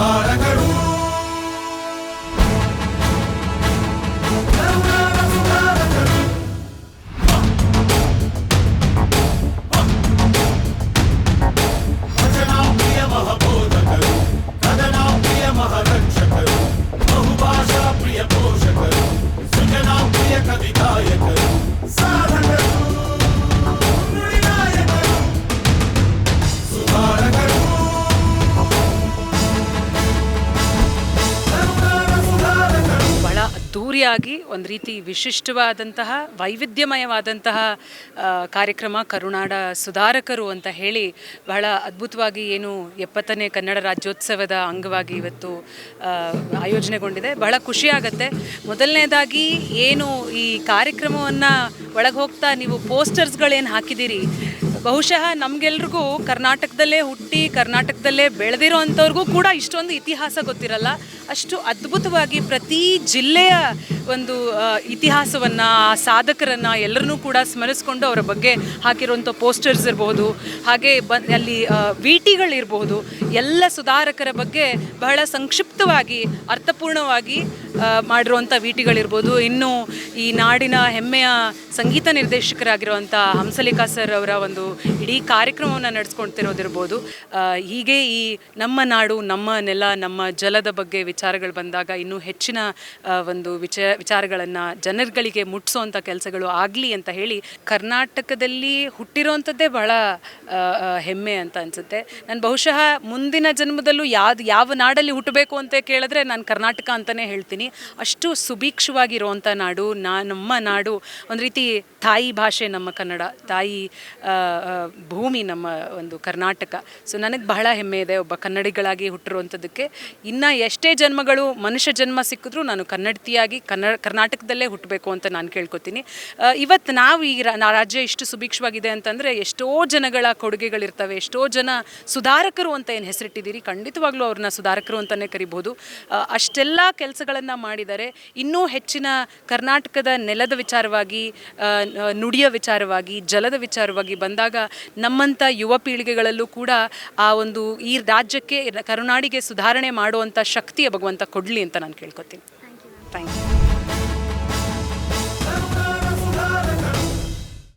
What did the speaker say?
ಸುಧಾರಕರು ಅದ್ಧೂರಿಯಾಗಿ ಒಂದು ರೀತಿ ವಿಶಿಷ್ಟವಾದಂತಹ, ವೈವಿಧ್ಯಮಯವಾದಂತಹ ಕಾರ್ಯಕ್ರಮ ಕರುನಾಡ ಸುಧಾರಕರು ಅಂತ ಹೇಳಿ ಬಹಳ ಅದ್ಭುತವಾಗಿ ಏನು ಎಪ್ಪತ್ತನೇ ಕನ್ನಡ ರಾಜ್ಯೋತ್ಸವದ ಅಂಗವಾಗಿ ಇವತ್ತು ಆಯೋಜನೆಗೊಂಡಿದೆ. ಬಹಳ ಖುಷಿಯಾಗತ್ತೆ. ಮೊದಲನೇದಾಗಿ ಏನು ಈ ಕಾರ್ಯಕ್ರಮವನ್ನು ಒಳಗೆ ಹೋಗ್ತಾ ನೀವು ಪೋಸ್ಟರ್ಸ್ಗಳೇನು ಹಾಕಿದ್ದೀರಿ? ಬಹುಶಃ ನಮಗೆಲ್ರಿಗೂ ಕರ್ನಾಟಕದಲ್ಲೇ ಹುಟ್ಟಿ, ಕರ್ನಾಟಕದಲ್ಲೇ ಬೆಳೆದಿರೋ ಅಂಥವ್ರಿಗೂ ಕೂಡ ಇಷ್ಟೊಂದು ಇತಿಹಾಸ ಗೊತ್ತಿರಲ್ಲ. ಅಷ್ಟು ಅದ್ಭುತವಾಗಿ ಪ್ರತಿ ಜಿಲ್ಲೆಯ ಒಂದು ಇತಿಹಾಸವನ್ನು ಸಾಧಕರನ್ನು ಎಲ್ಲರನ್ನೂ ಕೂಡ ಸ್ಮರಿಸ್ಕೊಂಡು ಅವರ ಬಗ್ಗೆ ಹಾಕಿರುವಂಥ ಪೋಸ್ಟರ್ಸ್ ಇರಬಹುದು ಹಾಗೆ ಬ, ಅಲ್ಲಿ ವಿಟಿಗಳಿರಬಹುದು ಎಲ್ಲ ಸುಧಾರಕರ ಬಗ್ಗೆ ಬಹಳ ಸಂಕ್ಷಿಪ್ತವಾಗಿ, ಅರ್ಥಪೂರ್ಣವಾಗಿ ಮಾಡಿರುವಂಥ ವಿಟಿಗಳಿರ್ಬೋದು. ಇನ್ನು ಈ ನಾಡಿನ ಹೆಮ್ಮೆಯ ಸಂಗೀತ ನಿರ್ದೇಶಕರಾಗಿರುವಂಥ ಹಂಸಲಿಕಾ ಸರ್ ಅವರ ಒಂದು ಇಡೀ ಕಾರ್ಯಕ್ರಮವನ್ನು ನಡೆಸ್ಕೊಳ್ತಿರೋದಿರ್ಬೋದು ಹೀಗೆ ಈ ನಮ್ಮ ನಾಡು, ನಮ್ಮ ನೆಲ, ನಮ್ಮ ಜಲದ ಬಗ್ಗೆ ವಿಚಾರಗಳು ಬಂದಾಗ ಇನ್ನೂ ಹೆಚ್ಚಿನ ಒಂದು ವಿಚ, ವಿಚಾರಗಳನ್ನು ಜನರುಗಳಿಗೆ ಮುಟ್ಟಿಸೋವಂಥ ಕೆಲಸಗಳು ಆಗಲಿ ಅಂತ ಹೇಳಿ ಕರ್ನಾಟಕದಲ್ಲಿ ಹುಟ್ಟಿರೋವಂಥದ್ದೇ ಬಹಳ ಹೆಮ್ಮೆ ಅಂತ ಅನಿಸುತ್ತೆ. ನಾನು ಬಹುಶಃ ಮುಂದಿನ ಜನ್ಮದಲ್ಲೂ ಯಾವ್ದು ಯಾವ ನಾಡಲ್ಲಿ ಹುಟ್ಟಬೇಕು ಅಂತ ಕೇಳಿದ್ರೆ ನಾನು ಕರ್ನಾಟಕ ಅಂತಲೇ ಹೇಳ್ತೀನಿ. ಅಷ್ಟು ಸುಭೀಕ್ಷವಾಗಿರುವಂಥ ನಾಡು, ನಾ, ನಮ್ಮ ನಾಡು, ಒಂದು ರೀತಿ ತಾಯಿ ಭಾಷೆ ನಮ್ಮ ಕನ್ನಡ, ತಾಯಿ ಭೂಮಿ ನಮ್ಮ ಒಂದು ಕರ್ನಾಟಕ. ಸೊ ನನಗೆ ಬಹಳ ಹೆಮ್ಮೆ ಇದೆ ಒಬ್ಬ ಕನ್ನಡಿಗಳಾಗಿ ಹುಟ್ಟಿರುವಂಥದ್ದಕ್ಕೆ ಇನ್ನು ಎಷ್ಟೇ ಜನ್ಮಗಳು ಮನುಷ್ಯ ಜನ್ಮ ಸಿಕ್ಕಿದ್ರೂ ನಾನು ಕನ್ನಡತಿಯಾಗಿ ಕನ್ನಡ ಕರ್ನಾಟಕದಲ್ಲೇ ಹುಟ್ಟಬೇಕು ಅಂತ ನಾನು ಕೇಳ್ಕೊತೀನಿ. ಇವತ್ತು ನಾವು ಈ ರಾಜ್ಯ ಇಷ್ಟು ಸುಭೀಕ್ಷವಾಗಿದೆ ಅಂತಂದರೆ ಎಷ್ಟೋ ಜನಗಳ ಕೊಡುಗೆಗಳಿರ್ತವೆ, ಎಷ್ಟೋ ಜನ ಸುಧಾರಕರು ಅಂತ ಏನು ಹೆಸರಿಟ್ಟಿದ್ದೀರಿ? ಖಂಡಿತವಾಗ್ಲೂ ಅವ್ರನ್ನ ಸುಧಾರಕರು ಅಂತಲೇ ಕರಿಬೋದು. ಅಷ್ಟೆಲ್ಲ ಕೆಲಸಗಳನ್ನು ಮಾಡಿದ್ದಾರೆ ಇನ್ನೂ ಹೆಚ್ಚಿನ ಕರ್ನಾಟಕದ ನೆಲದ ವಿಚಾರವಾಗಿ ನುಡಿಯ ವಿಚಾರವಾಗಿ ಜಲದ ವಿಚಾರವಾಗಿ ಬಂದಾಗ ನಮ್ಮಂಥ ಯುವ ಪೀಳಿಗೆಗಳಲ್ಲೂ ಕೂಡ ಆ ಒಂದು ಈ ರಾಜ್ಯಕ್ಕೆ ಕರುನಾಡಿಗೆ ಸುಧಾರಣೆ ಮಾಡುವಂಥ ಶಕ್ತಿಯ ಭಗವಂತ ಕೊಡಲಿ ಅಂತ ನಾನು ಕೇಳ್ಕೊತೀನಿ. Thank you